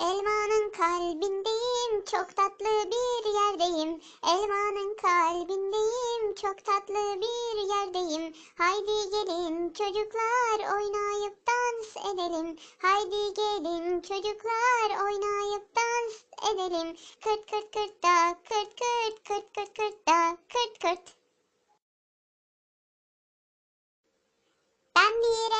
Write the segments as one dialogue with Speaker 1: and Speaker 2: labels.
Speaker 1: Elmanın kalbindeyim, çok tatlı bir yerdeyim. Elmanın kalbindeyim, çok tatlı bir yerdeyim. Haydi gelin çocuklar oynayıp dans edelim. Haydi gelin çocuklar oynayıp dans edelim. Kırt kırt kırt da, kırt kırt kırt kırt kırt da, kırt kırt. Ben bir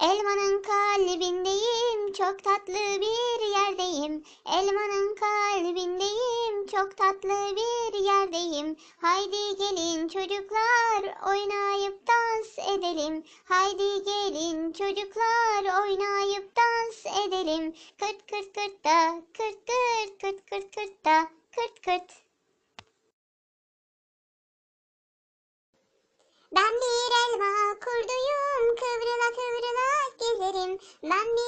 Speaker 1: Elmanın kalbindeyim, çok tatlı bir yerdeyim. Elmanın kalbindeyim, çok tatlı bir yerdeyim. Haydi gelin çocuklar, oynayıp dans edelim. Haydi gelin çocuklar, oynayıp dans edelim. Kırt kırt kırt da, kırt kırt kırt kırt kırt da, kırt kırt. Ben bir elma kıvrıla gezerim. Ben bir elma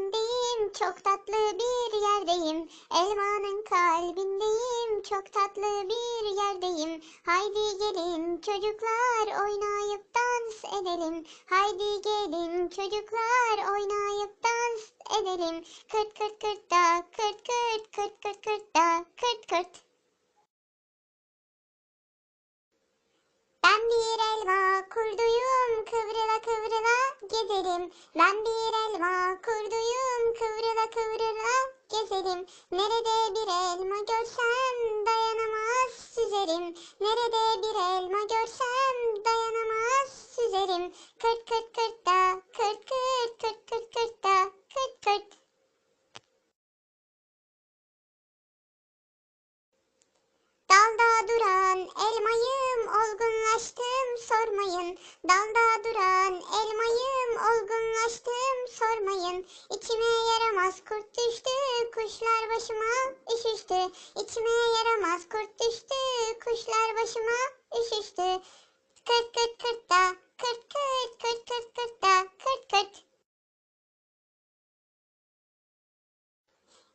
Speaker 1: çok tatlı bir yerdeyim. Elmanın kalbindeyim, çok tatlı bir yerdeyim. Haydi gelin çocuklar, oynayıp dans edelim. Haydi gelin çocuklar, oynayıp dans edelim. Kırt kırt kırt da, kırt kırt kırt kırt kırt da, kırt kırt. Ben bir elma kurduyum, gezerim. Ben bir elma kurduyum, kıvrıla kıvrıla gezerim. Nerede bir elma görsem dayanamaz süzerim. Nerede bir elma görsem dayanamaz süzerim. Kırt kırt kırt da, kırt kırt kırt kırt kırt da, kırt kırt. Dalda duran elmayım olgunlaştım sormayın. Dalda duran elmayım olgunlaştım sormayın. İçime yaramaz kurt düştü kuşlar başıma üşüştü. İçime yaramaz kurt düştü kuşlar başıma üşüştü. Kırt kırt kırt da kırt kırt kırt kırt kırt da kırt kırt.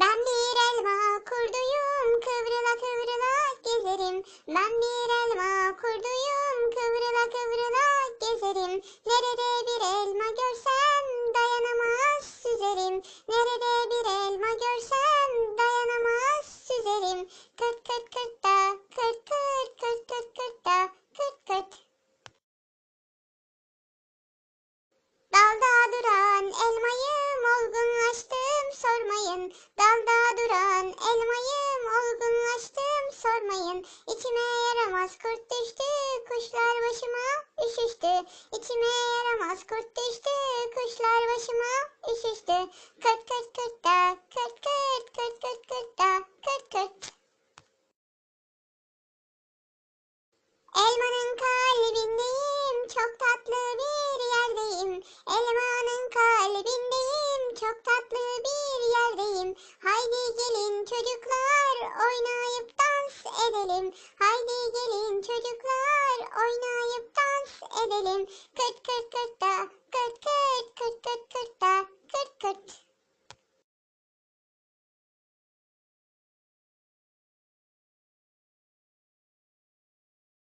Speaker 1: Ben bir elma kurduyum, kıvrıla kıvrıla gezerim. Ben bir elma kurduyum, kıvrıla kıvrıla gezerim. Nerede duran elmayım olgunlaştım sormayın. İçime yaramaz kurt düştü kuşlar başıma üşüştü. İçime yaramaz kurt düştü kuşlar başıma üşüştü. Kırt kırt kırt da kırt kırt kırt kırt kırt da kırt kırt. Elmanın kalbindeyim, çok tatlı bir yerdeyim. Elmanın kalbindeyim, çok tatlı. Haydi gelin çocuklar oynayıp dans edelim. Haydi gelin çocuklar oynayıp dans edelim. Kırt kırt kırt da kırt kırt kırt kırt kırt da kırt kırt.